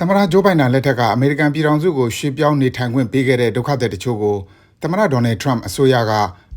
သမ္မတဂျိုးဘိုင်ဒန်လက်ထက်ကအမေရိကန်ပြည်ထောင်စုကိုရွှေ့ပြောင်းနေထိုင်ခွင့်ပေးခဲ့တဲ့ဒုက္ခသည်တချို့ကိုသမ္မတဒေါ်နယ်ထရမ့်အစိုးရက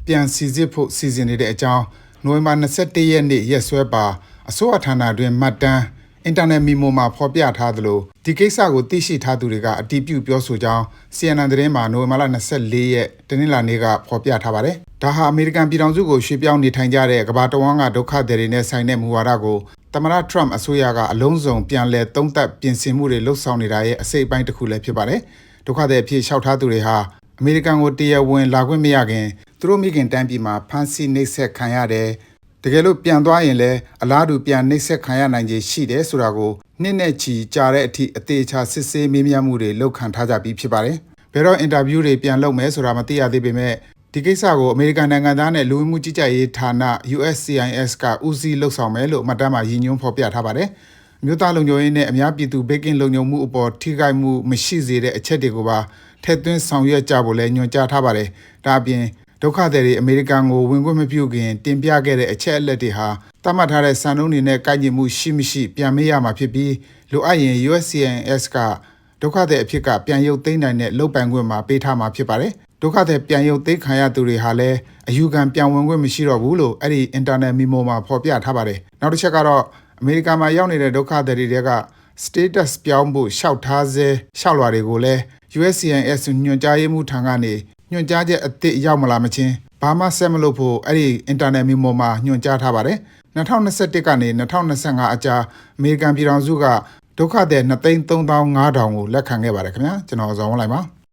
ပြန်စီစစ်ဖို့စီစဉ်နေတဲ့အကြောင်းနိုဝင်ဘာ21ရက်နေ့ရက်စွဲပါအစိုးရဌာနတွင်မှတ်တမ်းအင်တာနက်မီမိုမှာဖော်ပြထားသလိုဒီကိစ္စကိုသိရှိထားသူတွေကအတည်ပြုပြောဆိုကြောင်း CNN သတင်းမှာနိုဝင်ဘာလ24ရက်တနင်္လာနေ့ကဖော်ပြထားပါတယ်။ဒါဟာအမေရိကန်ပြည်ထောင်စုကိုရွှေ့ပြောင်းနေထိုင်ကြတဲ့ကမ္ဘာတဝန်းကဒုက္ခသည်တွေနဲ့ဆိုင်တဲ့မူဝါဒကို သမ္မတထရမ့်အစိုးရကအလုံးစုံပြန်လည်သုံးသပ်ပြင်ဆင်မှုတွေလှုပ်ဆောင်နေတာရဲ့အစိတ်အပိုင်းတစ်ခုလည်းဖြစ်ပါတယ်။ဒုက္ခသည်အဖြစ်လျှောက်ထားသူတွေဟာအမေရိကန်ကိုတရားဝင်လာခွင့်မရခင်သူတို့မိခင်တိုင်းပြည်မှာဖမ်းဆီးနှိပ်စက်ခံရတယ်။တကယ်လို့ပြန်သွားရင်လည်းအလားတူပြန်နှိပ်စက်ခံရနိုင်ခြေရှိတယ်ဆိုတာကိုနှစ်နဲ့ချီကြာတဲ့အထိအသေးချာစစ်ဆေးမေးမြန်းမှုတွေလုပ်ခံထားကြပြီးဖြစ်ပါတယ်။ဘယ်တော့အင်တာဗျူးတွေပြန်လုပ်မယ်ဆိုတာမသိရသေးပေမဲ့ ဒီကိစ္စကိုအမေရိကန်နိုင်ငံသားနဲ့လူဝင်မှုကြီးကြပ်ရေးဌာန USCIS ကဦးစီးလှုပ်ဆောင်မယ်လို့အမှတ်တမ်းမှာရည်ညွှန်းဖော်ပြထားပါတယ်။မြို့သားလုံခြုံရေးနဲ့အများပြည်သူဘေးကင်းလုံခြုံမှုအပေါ်ထိခိုက်မှုမရှိစေတဲ့အချက်တွေကိုပါထည့်သွင်းဆောင်ရွက်ကြဖို့လည်းညွှန်ကြားထားပါတယ်။ဒါအပြင်ဒုက္ခသည်တွေအမေရိကန်ကိုဝင်ခွင့်မပြုခင် တင်ပြခဲ့တဲ့အချက်အလက်တွေဟာသတ်မှတ်ထားတဲ့စံနှုန်းတွေနဲ့ကိုက်ညီမှုရှိမရှိပြန်မေးရမှာဖြစ်ပြီးလိုအပ်ရင် USCIS ကဒုက္ခသည်အဖြစ်ကပြန်ရုပ်သိမ်းနိုင်တဲ့လုပ်ပိုင်ခွင့်မှာပေးထားမှာဖြစ်ပါတယ်။ ဒုက္ခသည်ပြန်ရုပ်သိမ်းခံရသူတွေဟာလည်းအယူခံပြန်ဝင်ခွင့်မရှိတော့ဘူးလို့အဲ့ဒီ internet memo မှာဖော်ပြထားပါတယ်။နောက်တစ်ချက်ကတော့အမေရိကန်မှာရောက်နေတဲ့ဒုက္ခသည်တွေက status ပြောင်းဖို့ရှောက်ထားစေရှောက်လွှာတွေကိုလည်း USCIS ညွှန်ကြားရေးမှူးထံကနေညွှန်ကြားချက်အသစ်ရောက်မလာမချင်းဘာမှဆက်မလုပ်ဖို့အဲ့ဒီ internet memo မှာညွှန်ကြားထားပါတယ်2021ကနေ2025အကြားအမေရိကန်ပြည်ထောင်စုကဒုက္ခသည်235,000ကိုလက်ခံခဲ့ပါတယ်ခင်ဗျာကျွန်တော်ဇော်ဝင်းလိုက်ပါ